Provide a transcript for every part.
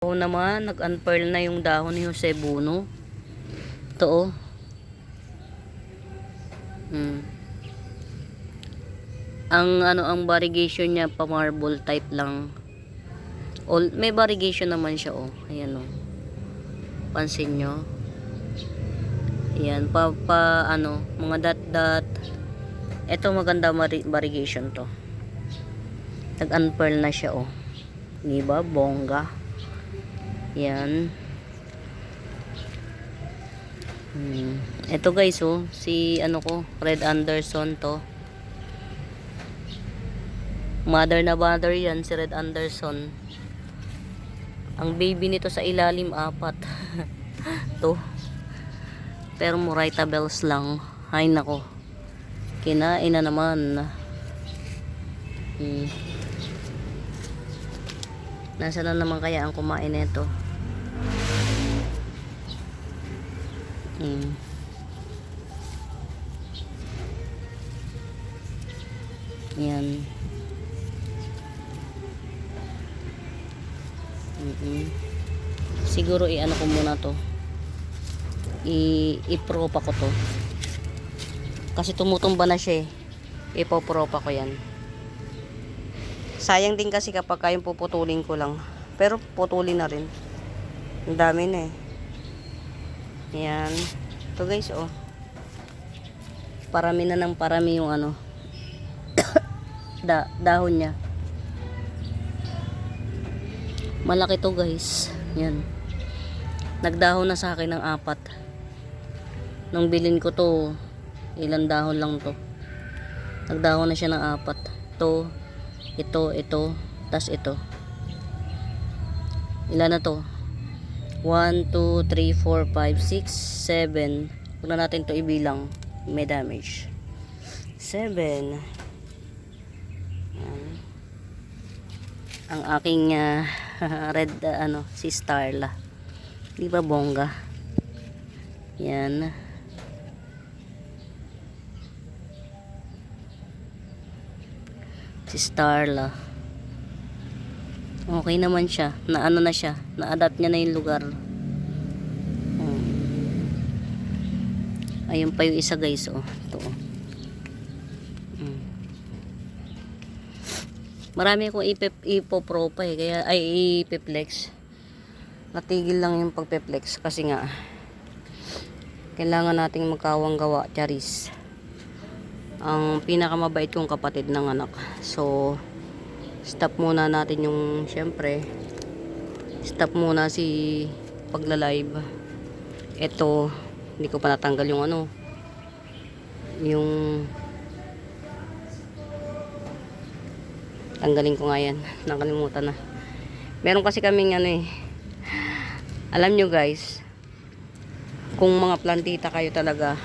Oo naman, nag-unfurl na yung dahon ni Jose Buno. Ito oh. Hmm. Ang ano ang variegation niya pa marble type lang. All, may variegation naman siya oh. Ayan oh. Pansin nyo. Ayan, pa, pa ano, mga dot dot. Ito maganda variegation to. Nag-unfurl na siya oh. Diba? Bongga. Yan. Hmm. Ito guys, oh, si ano ko, Red Anderson to. Mother na mother yan, si Red Anderson. Ang baby nito sa ilalim, apat. to. Pero Murayta bells lang. Hay nako. Kinain na naman. Hmm. Nasa na naman kaya ang kumain nito? Mm. Yan. Mm Siguro i-ano ko muna to. Ipropa ko to. Kasi tumutumba na siya eh. Ipopropa ko yan. Sayang din kasi kapag kayong puputulin ko lang. Pero putulin na rin. Ang dami na eh. Yan. Ito guys, oh. Parami na ng parami yung ano. da dahon niya. Malaki to guys. Yan. Nagdahon na sa akin ng apat. Nung bilin ko to, ilang dahon lang to. Nagdahon na siya ng apat. To, ito, ito, tas ito. Ilan na to? 1, 2, 3, 4, 5, 6, 7. Huwag na natin to ibilang. May damage. 7. Yan. Ang aking ah, red, ah, ano, si Starla. Di ba bongga? Yan. Si Starla. Okay naman siya. Na ano na siya. Na-adapt niya na yung lugar. Oh. Ayun pa yung isa guys. Oh. Ito. oh. Mm. Marami akong ipip, ipopropa eh. Kaya, ay ipiplex. Natigil lang yung pagpiplex. Kasi nga, kailangan nating magkawang gawa. Charis. Ang pinakamabait kong kapatid ng anak. So, stop muna natin yung syempre stop muna si pagla-live. Ito hindi ko pa natanggal yung ano yung tanggalin ko nga yan. Nakalimutan na. Meron kasi kaming ano eh. Alam nyo guys kung mga plantita kayo talaga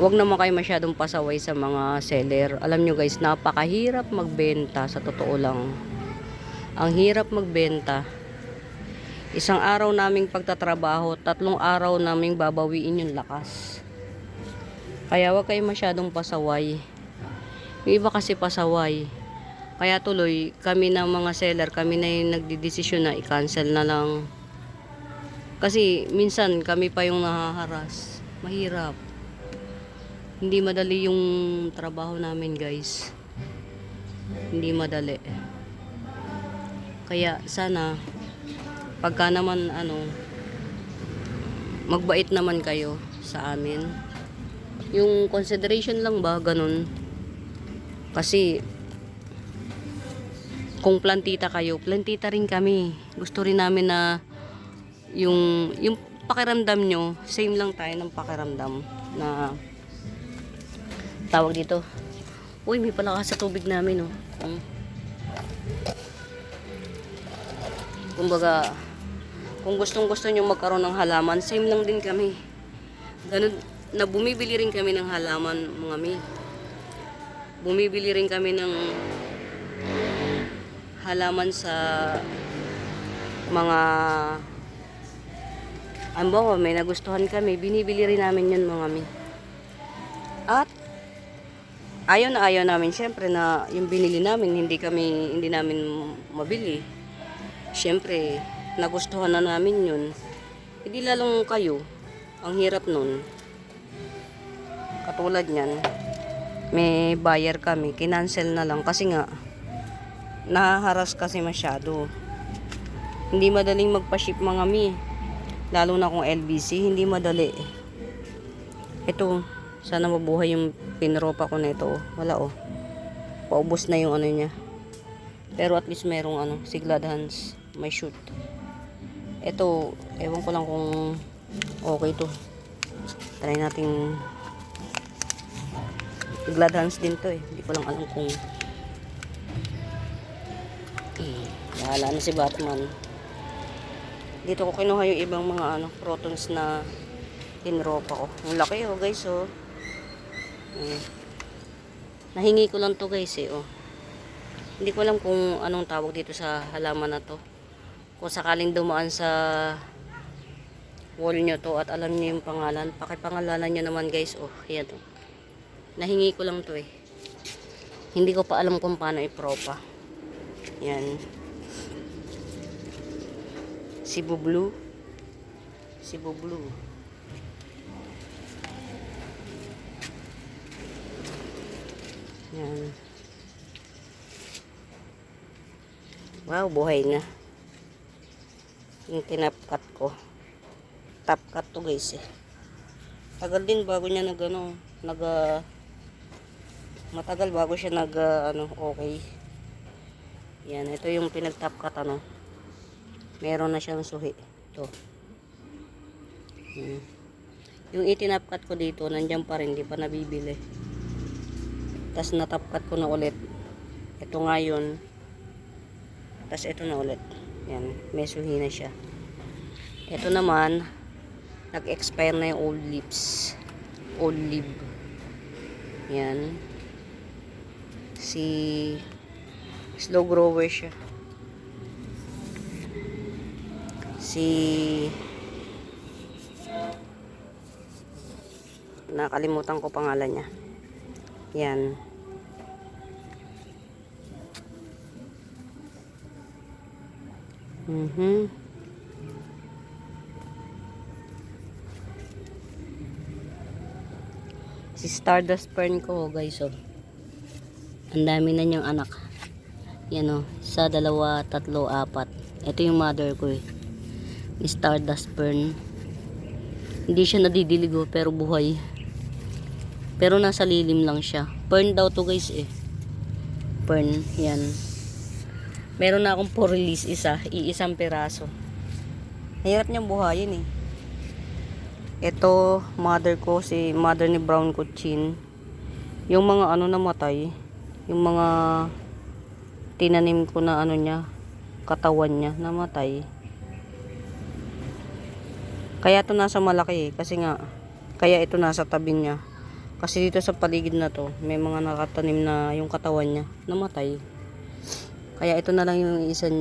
Huwag naman kayo masyadong pasaway sa mga seller. Alam nyo guys, napakahirap magbenta sa totoo lang. Ang hirap magbenta. Isang araw naming pagtatrabaho, tatlong araw naming babawiin yung lakas. Kaya huwag kayo masyadong pasaway. Yung iba kasi pasaway. Kaya tuloy, kami na mga seller, kami na yung nagdidesisyon na i-cancel na lang. Kasi minsan kami pa yung nahaharas. Mahirap hindi madali yung trabaho namin guys. Hindi madali. Kaya sana pagka naman ano magbait naman kayo sa amin. Yung consideration lang ba ganun? Kasi kung plantita kayo plantita rin kami. Gusto rin namin na yung yung pakiramdam nyo same lang tayo ng pakiramdam na tawag dito. Uy, may palakas sa tubig namin, oh. Um, kumbaga, kung gustong gusto nyo magkaroon ng halaman, same lang din kami. Ganun, na bumibili rin kami ng halaman, mga mi. Bumibili rin kami ng halaman sa mga ano ba, may nagustuhan kami, binibili rin namin yun mga mi. Ayaw na ayaw namin syempre na yung binili namin hindi kami hindi namin mabili syempre nagustuhan na namin yun, hindi lalong kayo, ang hirap nun. Katulad niyan, may buyer kami, kinancel na lang kasi nga, nahaharas kasi masyado. Hindi madaling magpa-ship mga mi. Lalo na kung LBC, hindi madali. Ito, sana mabuhay yung pinropa ko na ito. oh. Wala oh. Paubos na yung ano niya. Pero at least merong ano, siglad hands. May shoot. Ito, ewan ko lang kung okay to. Try nating siglad hands din to eh. Hindi ko lang alam kung eh, bahala na si Batman. Dito ko kinuha yung ibang mga ano, protons na tinropa ko. Ang laki oh guys oh. Eh. Nahingi ko lang to guys eh oh. Hindi ko alam kung anong tawag dito sa halaman na to. Kung sakaling dumaan sa wall nyo to at alam niyo yung pangalan, pakipangalanan nyo naman guys. Oh, yan oh. Nahingi ko lang to eh. Hindi ko pa alam kung paano ipropa. Yan. Cebu Blue. Cebu Blue. Yan. Wow, buhay na. Yung tinapkat ko. Tapkat to guys eh. Tagal din bago niya nag ano, nag ah, matagal bago siya nag ah, ano, okay. Yan, ito yung pinagtapkat ano. Meron na siyang suhi. Ito. Hmm. Yung itinapkat ko dito, nandiyan pa rin, di pa nabibili. Tapos natapkat ko na ulit. Ito nga yun. Tapos ito na ulit. Yan, may suhi na siya. Ito naman, nag-expire na yung old leaves. Old leaf. Yan. Si slow grower siya. Si nakalimutan ko pangalan niya. Yan. Mhm. Si Stardust Fern ko, guys, oh. Ang dami na niyang anak. Yan, oh. Sa dalawa, tatlo, apat. Ito yung mother ko, eh. Ni Stardust Fern. Hindi siya nadidilig, oh, pero buhay. Pero nasa lilim lang siya. Fern daw to, guys, eh. Fern, yan. Meron na akong po-release isa. Iisang piraso. Hirap niyang buhayin, eh. Ito, mother ko, si mother ni Brown Cochin. Yung mga ano namatay, yung mga tinanim ko na ano niya, katawan niya, namatay. Kaya ito nasa malaki eh, kasi nga, kaya ito nasa tabi niya. Kasi dito sa paligid na to, may mga nakatanim na yung katawan niya, namatay. Kaya ito na lang yung isang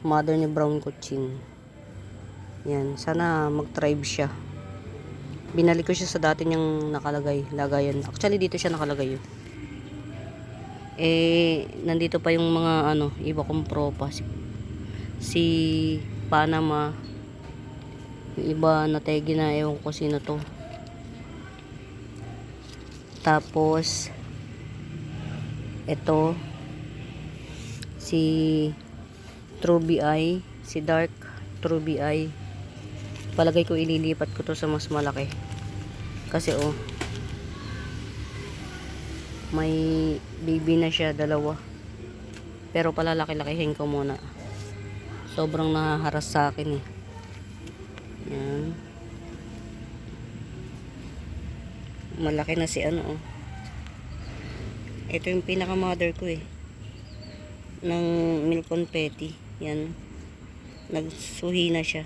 mother ni Brown Cochin. Yan, sana mag-thrive siya. Binalik ko siya sa dati niyang nakalagay lagayan. Actually dito siya nakalagay eh nandito pa yung mga ano iba kong propa si, si Panama yung iba na tegi na ewan ko sino to tapos ito si Truby Eye si Dark Truby Eye. Palagay ko ililipat ko to sa mas malaki. Kasi oh may baby na siya dalawa. Pero palalaki-lakihin ko muna. Sobrang nahaharas sa akin eh yan malaki na si ano oh. Ito yung pinaka mother ko eh. Ng milk confetti yan. Nagsuhi na siya.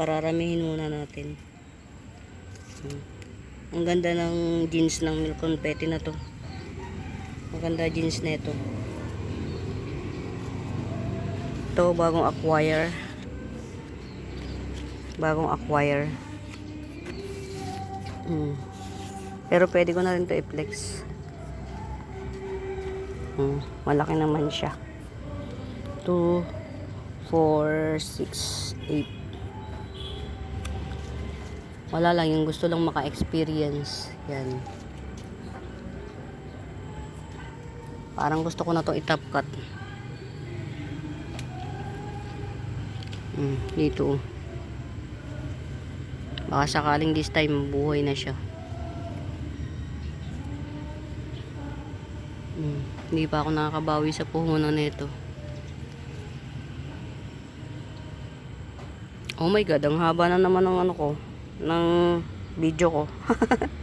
Pararamihin muna natin. Hmm. ang ganda ng jeans ng milk confetti na to. Maganda jeans na ito ito bagong acquire. Bagong acquire hmm. pero pwede ko na rin to i-flex hmm. malaki naman siya 2 4, 6, 8. Wala lang, yung gusto lang maka-experience. Yan. Parang gusto ko na to i-top cut. Hmm, dito. oh. Baka sakaling this time buhay na siya. Hmm, hindi pa ako nakakabawi sa puhunan nito. Oh my god, ang haba na naman ng ano ko, ng video ko.